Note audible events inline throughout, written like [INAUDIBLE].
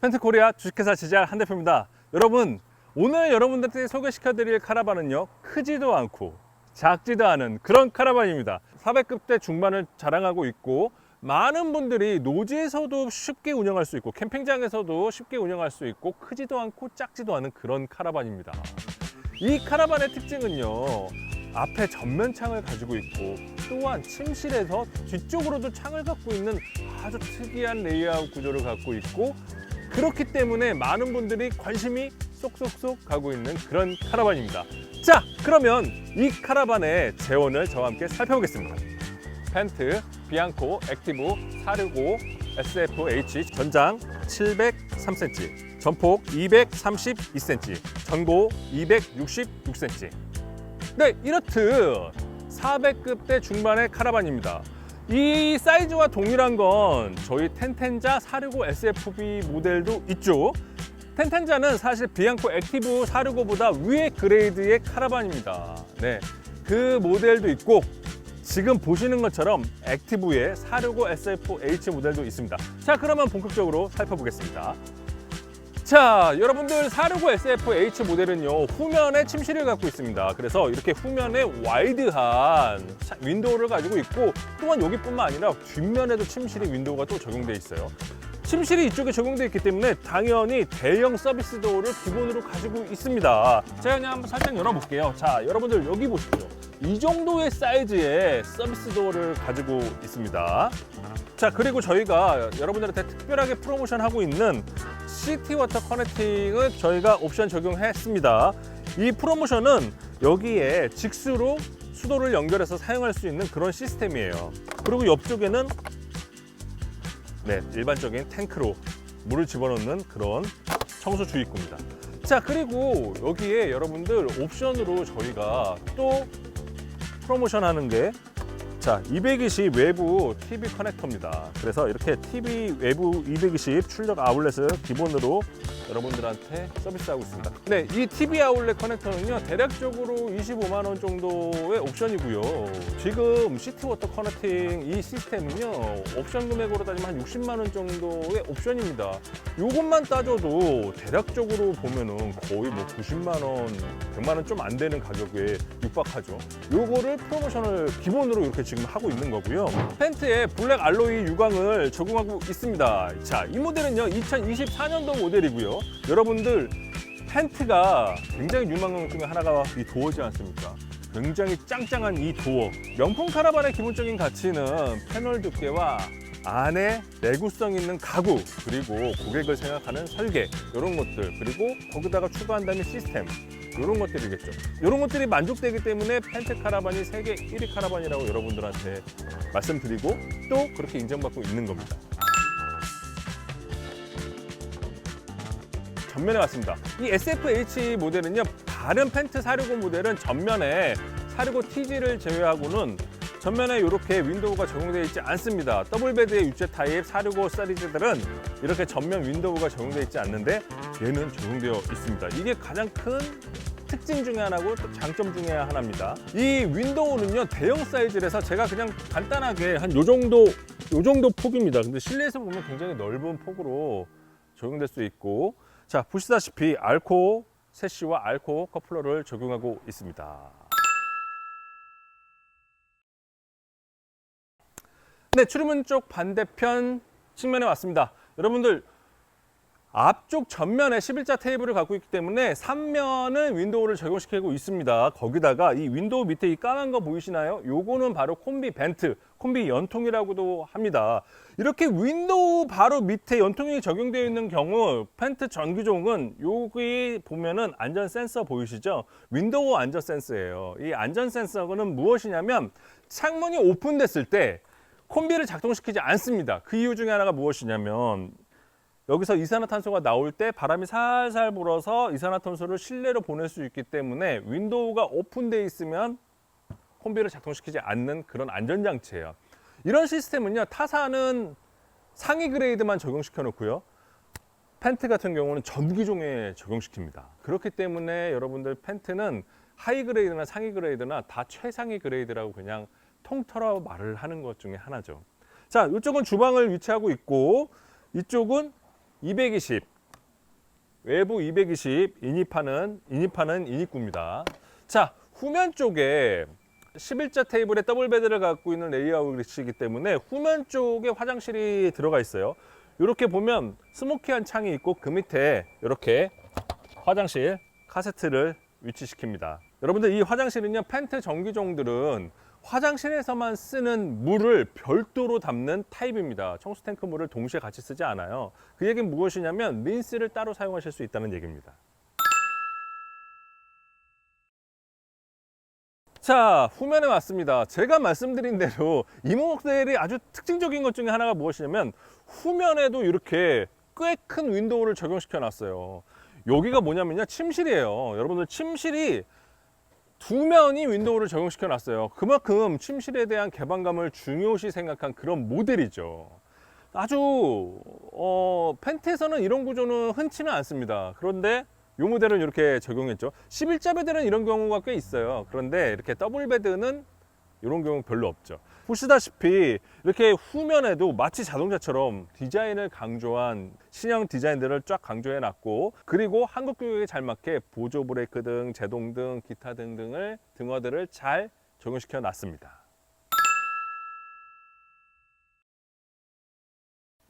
펜트코리아 주식회사 지지할 한 대표입니다. 여러분, 오늘 여러분들한테 소개시켜드릴 카라반은요, 크지도 않고 작지도 않은 그런 카라반입니다. 400급대 중반을 자랑하고 있고, 많은 분들이 노지에서도 쉽게 운영할 수 있고, 캠핑장에서도 쉽게 운영할 수 있고, 크지도 않고 작지도 않은 그런 카라반입니다. 이 카라반의 특징은요, 앞에 전면 창을 가지고 있고, 또한 침실에서 뒤쪽으로도 창을 갖고 있는 아주 특이한 레이아웃 구조를 갖고 있고, 그렇기 때문에 많은 분들이 관심이 쏙쏙쏙 가고 있는 그런 카라반입니다. 자, 그러면 이 카라반의 재원을 저와 함께 살펴보겠습니다. 펜트, 비앙코, 액티브 465 SFH 전장 703cm, 전폭 232cm, 전고 266cm. 네, 이렇듯 400급대 중반의 카라반입니다. 이 사이즈와 동일한 건 저희 텐텐자 465 SFB 모델도 있죠. 텐텐자는 사실 비앙코 액티브 465보다 위의 그레이드의 카라반입니다. 네, 그 모델도 있고 지금 보시는 것처럼 액티브의 465 SFH 모델도 있습니다. 자, 그러면 본격적으로 살펴보겠습니다. 자, 여러분들 465 SFH 모델은요 후면에 침실을 갖고 있습니다. 그래서 이렇게 후면에 와이드한 차- 윈도우를 가지고 있고 또한 여기뿐만 아니라 뒷면에도 침실이 윈도우가 또 적용되어 있어요. 침실이 이쪽에 적용되어 있기 때문에 당연히 대형 서비스 도어를 기본으로 가지고 있습니다. 제가 그냥 한번 살짝 열어볼게요. 자, 여러분들 여기 보십시오. 이 정도의 사이즈의 서비스 도어를 가지고 있습니다. 자, 그리고 저희가 여러분들한테 특별하게 프로모션 하고 있는 시티 워터 커넥팅을 저희가 옵션 적용했습니다. 이 프로모션은 여기에 직수로 수도를 연결해서 사용할 수 있는 그런 시스템이에요. 그리고 옆쪽에는 네, 일반적인 탱크로 물을 집어넣는 그런 청소 주입구입니다. 자, 그리고 여기에 여러분들 옵션으로 저희가 또 프로모션 하는 게 자, 220 외부 TV 커넥터입니다. 그래서 이렇게 TV 외부 220 출력 아울렛을 기본으로 여러분들한테 서비스하고 있습니다. 네, 이 TV 아울렛 커넥터는요, 대략적으로 25만 원 정도의 옵션이고요. 지금 시티워터 커넥팅 이 시스템은요, 옵션 금액으로 따지면 한 60만 원 정도의 옵션입니다. 요것만 따져도 대략적으로 보면은 거의 뭐 90만 원, 100만 원 좀 안 되는 가격에 육박하죠. 요거를 프로모션을 기본으로 이렇게 지금 하고 있는 거고요. 펜트에 블랙 알로이 유광을 적용하고 있습니다. 자, 이 모델은요 2024년도 모델이고요. 여러분들 펜트가 굉장히 유망한 것 중에 하나가 이 도어지 않습니까? 굉장히 짱짱한 이 도어. 명품 카라반의 기본적인 가치는 패널 두께와 안에 내구성 있는 가구 그리고 고객을 생각하는 설계 이런 것들 그리고 거기다가 추가한다는 시스템 이런 것들이겠죠. 이런 것들이 만족되기 때문에 펜트 카라반이 세계 1위 카라반이라고 여러분들한테 말씀드리고 또 그렇게 인정받고 있는 겁니다. 전면에 왔습니다. 이 SFH 모델은요, 다른 펜트 465 모델은 전면에 465 TG를 제외하고는 전면에 이렇게 윈도우가 적용되어 있지 않습니다. 더블베드의 유체 타입 465 시리즈들은 이렇게 전면 윈도우가 적용되어 있지 않는데 얘는 적용되어 있습니다. 이게 가장 큰 특징 중에 하나고 또 장점 중에 하나입니다. 이 윈도우는요 대형 사이즈라서 제가 그냥 간단하게 한 요 정도 요 정도 폭입니다. 근데 실내에서 보면 굉장히 넓은 폭으로 적용될 수 있고 자 보시다시피 알코 세시와 알코 커플러를 적용하고 있습니다. 네, 출입문 쪽 반대편 측면에 왔습니다. 여러분들 앞쪽 전면에 11자 테이블을 갖고 있기 때문에 3면은 윈도우를 적용시키고 있습니다. 거기다가 이 윈도우 밑에 이 까만 거 보이시나요? 요거는 바로 콤비 벤트, 콤비 연통이라고도 합니다. 이렇게 윈도우 바로 밑에 연통이 적용되어 있는 경우 펜트 전기종은 여기 보면은 안전 센서 보이시죠? 윈도우 안전 센서예요. 이 안전 센서는 무엇이냐면 창문이 오픈됐을 때 콤비를 작동시키지 않습니다. 그 이유 중에 하나가 무엇이냐면 여기서 이산화탄소가 나올 때 바람이 살살 불어서 이산화탄소를 실내로 보낼 수 있기 때문에 윈도우가 오픈되어 있으면 콤비를 작동시키지 않는 그런 안전장치예요. 이런 시스템은요, 타사는 상위 그레이드만 적용시켜 놓고요. 펜트 같은 경우는 전기종에 적용시킵니다. 그렇기 때문에 여러분들 펜트는 하이 그레이드나 상위 그레이드나 다 최상위 그레이드라고 그냥 통틀어 말을 하는 것 중에 하나죠. 자, 이쪽은 주방을 위치하고 있고 이쪽은 220 외부 220, 인입하는 인입하는 인입구입니다. 자, 후면 쪽에 11자 테이블에 더블 베드를 갖고 있는 레이아웃이기 때문에 후면 쪽에 화장실이 들어가 있어요. 이렇게 보면 스모키한 창이 있고 그 밑에 이렇게 화장실 카세트를 위치시킵니다. 여러분들 이 화장실은요 펜트 전기종들은 화장실에서만 쓰는 물을 별도로 담는 타입입니다. 청소 탱크 물을 동시에 같이 쓰지 않아요. 그 얘기는 무엇이냐면 린스를 따로 사용하실 수 있다는 얘기입니다. 자, 후면에 왔습니다. 제가 말씀드린 대로 이 모델이 아주 특징적인 것 중에 하나가 무엇이냐면 후면에도 이렇게 꽤 큰 윈도우를 적용시켜 놨어요. 여기가 뭐냐면요. 침실이에요. 여러분들 침실이 두 면이 윈도우를 적용시켜 놨어요. 그만큼 침실에 대한 개방감을 중요시 생각한 그런 모델이죠. 아주 어, 펜트에서는 이런 구조는 흔치는 않습니다. 그런데 이 모델은 이렇게 적용했죠. 11자 베드는 이런 경우가 꽤 있어요. 그런데 이렇게 더블 베드는 이런 경우 별로 없죠. 보시다시피 이렇게 후면에도 마치 자동차처럼 디자인을 강조한 신형 디자인들을 쫙 강조해 놨고 그리고 한국 교육에 잘 맞게 보조 브레이크 등 제동 등 기타 등등을 등화들을 잘 적용시켜 놨습니다.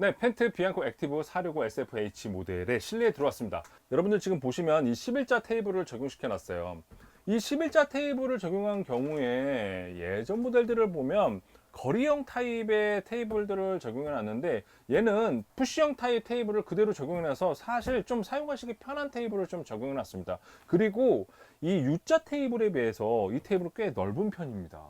네, 펜트 비앙코 액티브 465 SFH 모델의 실내에 들어왔습니다. 여러분들 지금 보시면 이 11자 테이블을 적용시켜 놨어요. 이 11자 테이블을 적용한 경우에 예전 모델들을 보면 거리형 타입의 테이블들을 적용해 놨는데 얘는 푸시형 타입 테이블을 그대로 적용해 놔서 사실 좀 사용하시기 편한 테이블을 좀 적용해 놨습니다. 그리고 이 U자 테이블에 비해서 이 테이블은 꽤 넓은 편입니다.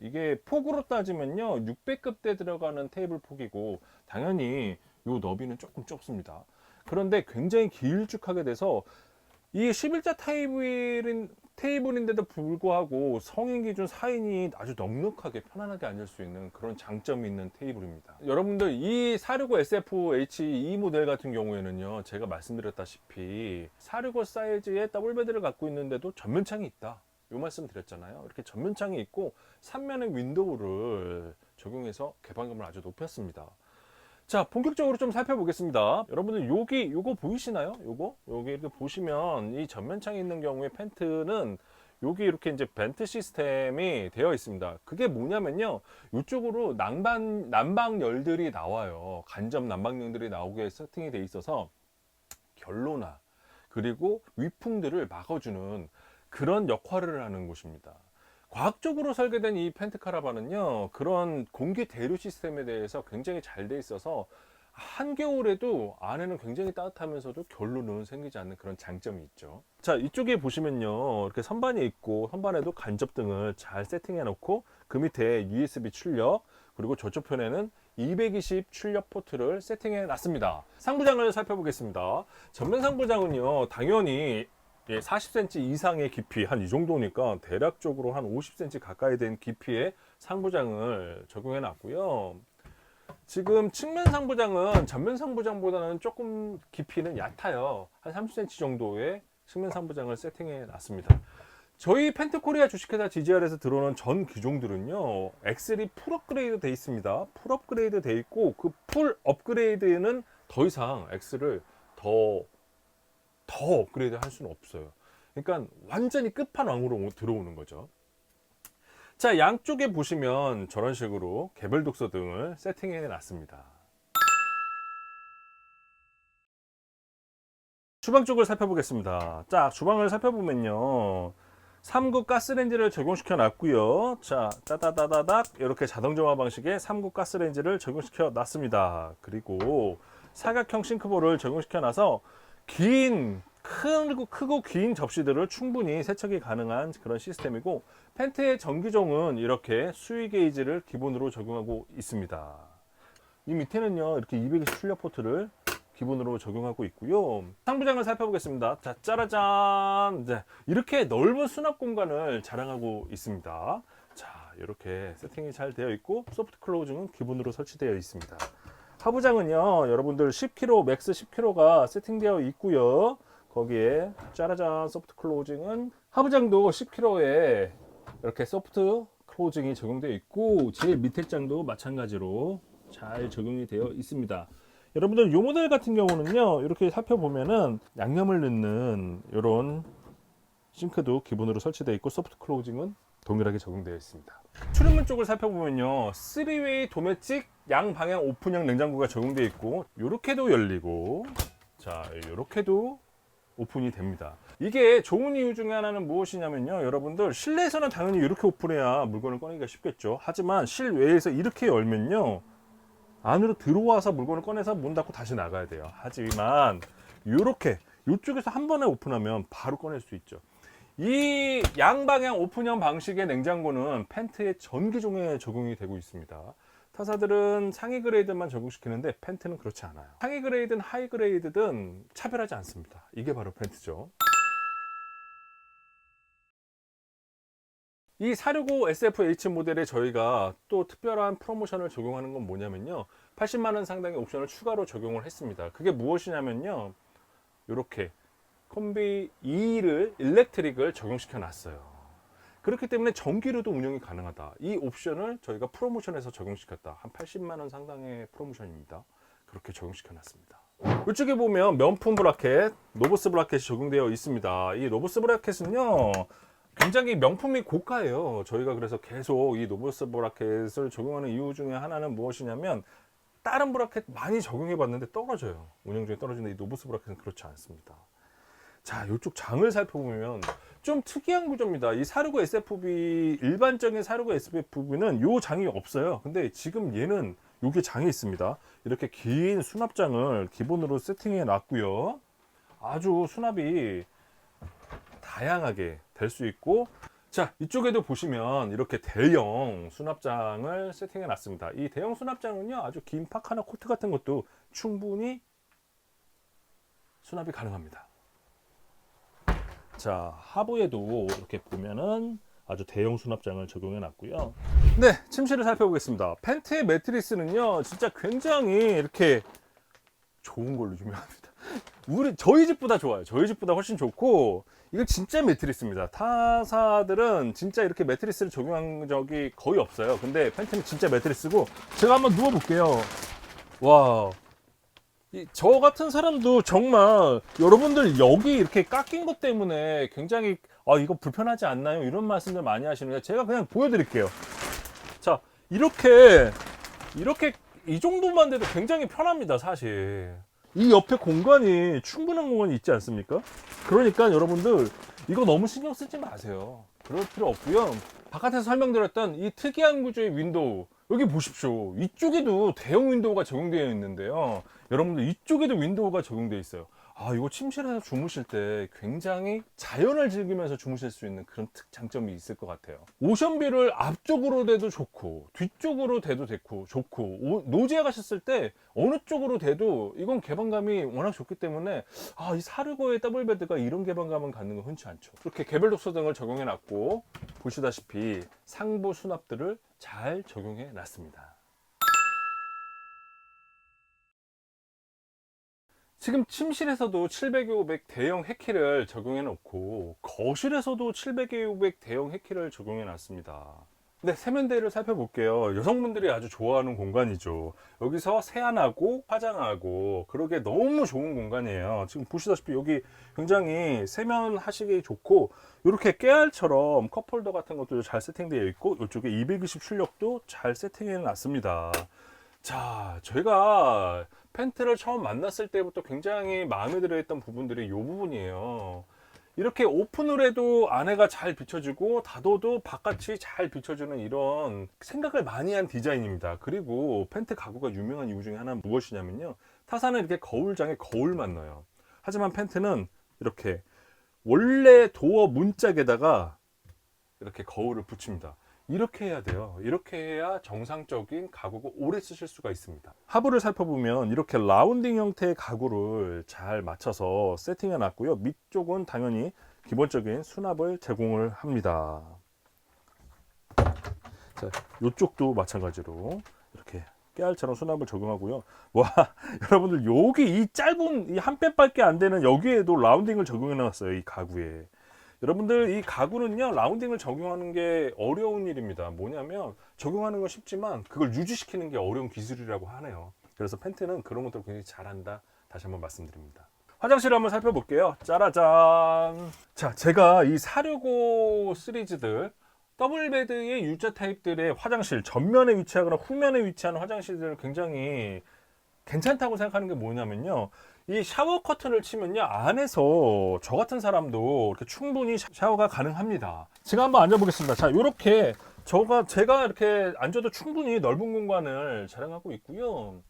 이게 폭으로 따지면요 600급대 들어가는 테이블 폭이고 당연히 요 너비는 조금 좁습니다 그런데 굉장히 길쭉하게 돼서 이 11자 테이블인, 테이블인데도 불구하고 성인 기준 4인이 아주 넉넉하게 편안하게 앉을 수 있는 그런 장점이 있는 테이블입니다 여러분들 이 465 SFH 이 모델 같은 경우에는요 제가 말씀드렸다시피 465 사이즈의 더블 베드를 갖고 있는데도 전면창이 있다 요 말씀 드렸잖아요. 이렇게 전면창이 있고 3면의 윈도우를 적용해서 개방감을 아주 높였습니다. 자, 본격적으로 좀 살펴보겠습니다. 여러분들 여기 요거 보이시나요? 요거 여기 이렇게 보시면 이 전면창이 있는 경우에 펜트는 여기 이렇게 이제 벤트 시스템이 되어 있습니다. 그게 뭐냐면요. 이쪽으로 난방 난방 열들이 나와요. 간접 난방열들이 나오게 세팅이 돼 있어서 결로나 그리고 위풍들을 막아주는 그런 역할을 하는 곳입니다. 과학적으로 설계된 이 펜트 카라반은요, 그런 공기 대류 시스템에 대해서 굉장히 잘 돼 있어서 한겨울에도 안에는 굉장히 따뜻하면서도 결로는 생기지 않는 그런 장점이 있죠. 자, 이쪽에 보시면요, 이렇게 선반이 있고, 선반에도 간접등을 잘 세팅해 놓고, 그 밑에 USB 출력, 그리고 저쪽 편에는 220 출력 포트를 세팅해 놨습니다. 상부장을 살펴보겠습니다. 전면 상부장은요, 당연히 예, 40cm 이상의 깊이 한 이 정도니까 대략적으로 한 50cm 가까이 된 깊이의 상부장을 적용해 놨고요. 지금 측면 상부장은 전면 상부장보다는 조금 깊이는 얕아요. 한 30cm 정도의 측면 상부장을 세팅해 놨습니다. 저희 펜트코리아 주식회사 GGR에서 들어오는 전 기종들은요, 엑셀이 풀 업그레이드 돼 있습니다. 풀 업그레이드 돼 있고, 그 풀 업그레이드는 더 이상 엑셀을 더 더 업그레이드 할 수는 없어요. 그러니까 완전히 끝판왕으로 들어오는 거죠. 자, 양쪽에 보시면 저런 식으로 개별 독서 등을 세팅해 놨습니다. 주방 쪽을 살펴보겠습니다. 자, 주방을 살펴보면요. 3구 가스레인지를 적용시켜 놨고요. 자, 따다다다닥 이렇게 자동 정화 방식의 3구 가스레인지를 적용시켜 놨습니다. 그리고 사각형 싱크볼을 적용시켜 놔서 긴 크고, 크고 긴 접시들을 충분히 세척이 가능한 그런 시스템이고 펜트의 전기종은 이렇게 수위 게이지를 기본으로 적용하고 있습니다. 이 밑에는요 이렇게 220 출력 포트를 기본으로 적용하고 있고요. 상부장을 살펴보겠습니다. 자, 짜라잔. 네, 이렇게 넓은 수납 공간을 자랑하고 있습니다. 자, 이렇게 세팅이 잘 되어 있고 소프트 클로징은 기본으로 설치되어 있습니다. 하부장은요, 여러분들 10kg, 맥스 10kg가 세팅되어 있고요. 거기에 짜라잔 소프트 클로징은 하부장도 10kg에 이렇게 소프트 클로징이 적용되어 있고 제일 밑에 장도 마찬가지로 잘 적용이 되어 있습니다. 여러분들 이 모델 같은 경우는요 이렇게 살펴보면은 양념을 넣는 이런 싱크도 기본으로 설치되어 있고 소프트 클로징은 동일하게 적용되어 있습니다. 출입문 쪽을 살펴보면요 3웨이 도매틱 양방향 오픈형 냉장고가 적용되어 있고 이렇게도 열리고 자 이렇게도 오픈이 됩니다. 이게 좋은 이유 중에 하나는 무엇이냐면요. 여러분들 실내에서는 당연히 이렇게 오픈해야 물건을 꺼내기가 쉽겠죠. 하지만 실외에서 이렇게 열면요. 안으로 들어와서 물건을 꺼내서 문 닫고 다시 나가야 돼요. 하지만 이렇게 이쪽에서 한 번에 오픈하면 바로 꺼낼 수 있죠. 이 양방향 오픈형 방식의 냉장고는 펜트의 전기종에 적용이 되고 있습니다. 타사들은 상위 그레이드만 적용시키는데 펜트는 그렇지 않아요. 상위 그레이드든 하이 그레이드든 차별하지 않습니다. 이게 바로 펜트죠. 이 465 SFH 모델에 저희가 또 특별한 프로모션을 적용하는 건 뭐냐면요. 80만 원 상당의 옵션을 추가로 적용을 했습니다. 그게 무엇이냐면요. 이렇게 콤비 2를 일렉트릭을 적용시켜 놨어요. 그렇기 때문에 전기로도 운영이 가능하다. 이 옵션을 저희가 프로모션에서 적용시켰다. 한 80만 원 상당의 프로모션입니다. 그렇게 적용시켜 놨습니다. 이쪽에 보면 명품 브라켓, 노브스 브라켓이 적용되어 있습니다. 이 노브스 브라켓은요. 굉장히 명품이 고가예요. 저희가 그래서 계속 이 노브스 브라켓을 적용하는 이유 중에 하나는 무엇이냐면 다른 브라켓 많이 적용해 봤는데 떨어져요. 운영 중에 떨어지는데 이 노브스 브라켓은 그렇지 않습니다. 자, 이쪽 장을 살펴보면 좀 특이한 구조입니다. 이 사르고 SFB 일반적인 사르고 SFB는 요 장이 없어요. 근데 지금 얘는 요게 장이 있습니다. 이렇게 긴 수납장을 기본으로 세팅해 놨고요. 아주 수납이 다양하게 될 수 있고 자 이쪽에도 보시면 이렇게 대형 수납장을 세팅해 놨습니다 이 대형 수납장은요 아주 긴 파카나 코트 같은 것도 충분히 수납이 가능합니다 자 하부에도 이렇게 보면은 아주 대형 수납장을 적용해 놨고요 네 침실을 살펴보겠습니다 펜트의 매트리스는요 진짜 굉장히 이렇게 좋은 걸로 유명합니다 [LAUGHS] 우리 저희 집보다 좋아요. 저희 집보다 훨씬 좋고 이거 진짜 매트리스입니다. 타사들은 진짜 이렇게 매트리스를 적용한 적이 거의 없어요. 근데 펜트는 진짜 매트리스고 제가 한번 누워 볼게요. 와. 이, 저 같은 사람도 정말 여러분들 여기 이렇게 깎인 것 때문에 굉장히 아 이거 불편하지 않나요? 이런 말씀들 많이 하시는데 제가 그냥 보여드릴게요. 자 이렇게 이렇게 이 정도만 돼도 굉장히 편합니다 사실. 이 옆에 공간이 충분한 공간이 있지 않습니까? 그러니까 여러분들 이거 너무 신경 쓰지 마세요. 그럴 필요 없고요. 바깥에서 설명드렸던 이 특이한 구조의 윈도우 여기 보십시오. 이쪽에도 대형 윈도우가 적용되어 있는데요. 여러분들 이쪽에도 윈도우가 적용되어 있어요. 아, 이거 침실에서 주무실 때 굉장히 자연을 즐기면서 주무실 수 있는 그런 특 장점이 있을 것 같아요. 오션뷰를 앞쪽으로 대도 좋고, 뒤쪽으로 대도 좋고, 좋고, 오- 노지에 가셨을 때 어느 쪽으로 대도 이건 개방감이 워낙 좋기 때문에 아, 이 사르고의 더블 베드가 이런 개방감은 갖는 건 흔치 않죠. 이렇게 개별 독서 등을 적용해 놨고, 보시다시피 상부 수납들을 잘 적용해 놨습니다. 지금 침실에서도 700에 500 대형 해키를 적용해 놓고 거실에서도 700에 500 대형 해키를 적용해 놨습니다. 네, 세면대를 살펴볼게요. 여성분들이 아주 좋아하는 공간이죠. 여기서 세안하고 화장하고 그러게 너무 좋은 공간이에요. 지금 보시다시피 여기 굉장히 세면하시기 좋고 이렇게 깨알처럼 컵홀더 같은 것도 잘 세팅되어 있고 이쪽에 220 출력도 잘 세팅해 놨습니다. 자, 저희가 펜트를 처음 만났을 때부터 굉장히 마음에 들어 했던 부분들이 이 부분이에요. 이렇게 오픈을 해도 안에가 잘 비춰지고 닫아도 바깥이 잘 비춰주는 이런 생각을 많이 한 디자인입니다. 그리고 펜트 가구가 유명한 이유 중에 하나는 무엇이냐면요. 타사는 이렇게 거울장에 거울만 넣어요. 하지만 펜트는 이렇게 원래 도어 문짝에다가 이렇게 거울을 붙입니다. 이렇게 해야 돼요. 이렇게 해야 정상적인 가구고 오래 쓰실 수가 있습니다. 하부를 살펴보면 이렇게 라운딩 형태의 가구를 잘 맞춰서 세팅해 놨고요. 밑쪽은 당연히 기본적인 수납을 제공을 합니다. 자, 이쪽도 마찬가지로 이렇게 깨알처럼 수납을 적용하고요. 와, [LAUGHS] 여러분들 여기 이 짧은 이 한 뼘밖에 안 되는 여기에도 라운딩을 적용해 놨어요. 이 가구에. 여러분들 이 가구는요 라운딩을 적용하는 게 어려운 일입니다 뭐냐면 적용하는 건 쉽지만 그걸 유지시키는 게 어려운 기술이라고 하네요 그래서 펜트는 그런 것들 굉장히 잘한다. 다시 한번 말씀드립니다. 화장실을 한번 살펴볼게요. 짜라잔. 자, 제가 이465 시리즈들 더블 베드의 U자 타입들의 화장실 전면에 위치하거나 후면에 위치하는 화장실들을 굉장히 괜찮다고 생각하는 게 뭐냐면요. 이 샤워 커튼을 치면요. 안에서 저 같은 사람도 이렇게 충분히 샤- 샤워가 가능합니다. 제가 한번 앉아보겠습니다. 자, 이렇게 저가 제가 이렇게 앉아도 충분히 넓은 공간을 자랑하고 있고요.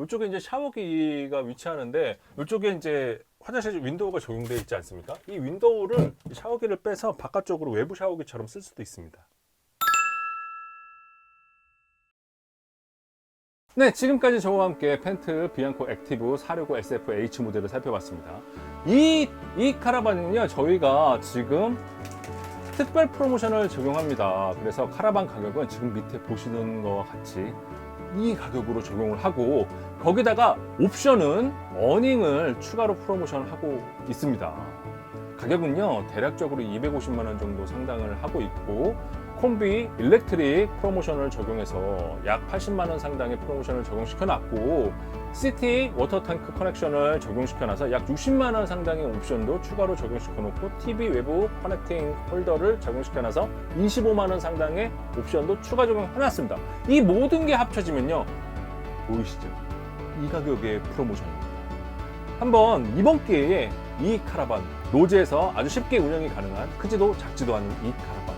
이쪽에 이제 샤워기가 위치하는데 이쪽에 이제 화장실 윈도우가 적용되어 있지 않습니까? 이 윈도우를 이 샤워기를 빼서 바깥쪽으로 외부 샤워기처럼 쓸 수도 있습니다. 네, 지금까지 저와 함께 펜트 비앙코 액티브 465 SF-H 모델을 살펴봤습니다. 이, 이 카라반은요, 저희가 지금 특별 프로모션을 적용합니다. 그래서 카라반 가격은 지금 밑에 보시는 것과 같이 이 가격으로 적용을 하고 거기다가 옵션은 어닝을 추가로 프로모션을 하고 있습니다. 가격은요 대략적으로 250만 원 정도 상당을 하고 있고 콤비 일렉트릭 프로모션을 적용해서 약 80만 원 상당의 프로모션을 적용시켜 놨고 시티 워터탱크 커넥션을 적용시켜 놔서 약 60만 원 상당의 옵션도 추가로 적용시켜 놓고 TV 외부 커넥팅 홀더를 적용시켜 놔서 25만 원 상당의 옵션도 추가 적용해 놨습니다. 이 모든 게 합쳐지면요 보이시죠? 이 가격의 프로모션입니다. 한번 이번 기회에 이 카라반 노지에서 아주 쉽게 운영이 가능한 크지도 작지도 않은 이 카라반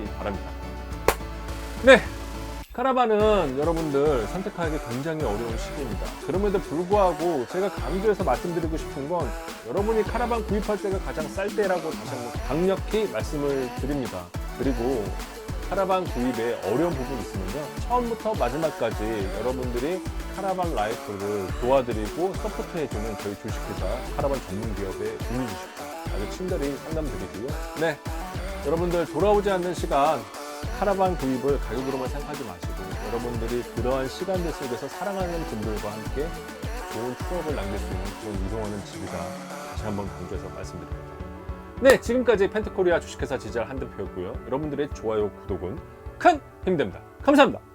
하시기 바랍니다. 네, 카라반은 여러분들 선택하기 굉장히 어려운 시기입니다. 그럼에도 불구하고 제가 강조해서 말씀드리고 싶은 건 여러분이 카라반 구입할 때가 가장 쌀 때라고 다시 한번 강력히 말씀을 드립니다. 그리고 카라반 구입에 어려운 부분이 있으면요. 처음부터 마지막까지 여러분들이 카라반 라이프를 도와드리고 서포트해주는 저희 주식회사 카라반 전문 기업의 유니주식과 아주 친절히 상담드리고요. 네. 여러분들 돌아오지 않는 시간 카라반 구입을 가격으로만 생각하지 마시고 여러분들이 그러한 시간들 속에서 사랑하는 분들과 함께 좋은 추억을 남길 수 있는 그런 이동하는 집이다. 다시 한번 강조해서 말씀드립니다. 네, 지금까지 펜트코리아 주식회사 지지할 한대표였고요. 여러분들의 좋아요, 구독은 큰 힘이 됩니다. 감사합니다.